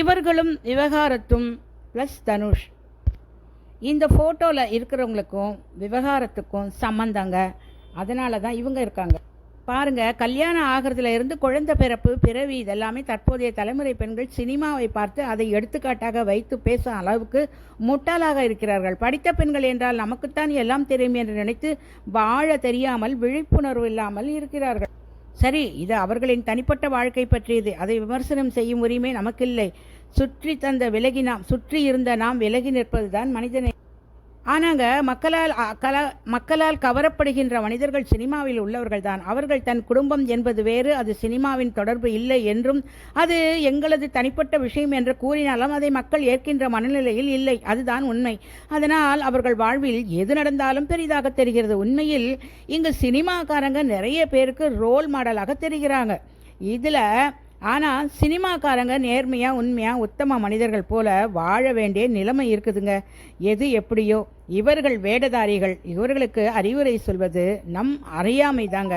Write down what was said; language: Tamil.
இவர்களும் விவகாரத்தும் ப்ளஸ் தனுஷ். இந்த ஃபோட்டோவில் இருக்கிறவங்களுக்கும் விவகாரத்துக்கும் சம்மந்தங்க அதனால தான் இவங்க இருக்காங்க. பாருங்கள் கல்யாணம் ஆகிறதுல இருந்து குழந்தை பிறப்பு பிறவி இதெல்லாமே தற்போதைய தலைமுறை பெண்கள் சினிமாவை பார்த்து அதை எடுத்துக்காட்டாக வைத்து பேசும் அளவுக்கு முட்டாளாக இருக்கிறார்கள். படித்த பெண்கள் என்றால் நமக்குத்தான் எல்லாம் தெரியும் என்று நினைத்து வாழ தெரியாமல் விழிப்புணர்வு இல்லாமல் இருக்கிறார்கள். சரி இது அவர்களின் தனிப்பட்ட வாழ்க்கை பற்றியது. அதை விமர்சனம் செய்யும் உரிமை நமக்கில்லை. சுற்றி தந்த விலகி நாம் சுற்றி இருந்த நாம் விலகி நிற்பதுதான் மனிதனை ஆனாங்க மக்களால் கலா கல மக்களால் கவரப்படுகின்ற மனிதர்கள் சினிமாவில் உள்ளவர்கள் தான் அவர்கள் தன் குடும்பம் என்பது வேறு அது சினிமாவின் தொடர்பு இல்லை என்றும் அது எங்களது தனிப்பட்ட விஷயம் என்று கூறினாலும் அதை மக்கள் ஏற்கின்ற மனநிலையில் இல்லை. அதுதான் உண்மை. அதனால் அவர்கள் வாழ்வில் எது நடந்தாலும் பெரிதாக தெரிகிறது. உண்மையில் இங்கு சினிமாக்காரங்க நிறைய பேருக்கு ரோல் மாடலாக தெரிகிறாங்க. இதில் ஆனால் சினிமாக்காரங்க நேர்மையாக உண்மையாக உத்தம மனிதர்கள் போல வாழ வேண்டிய நிலைமை இருக்குதுங்க. எது எப்படியோ இவர்கள் வேடதாரிகள் இவர்களுக்கு அறிவுரை சொல்வது நம் அறியாமை தாங்க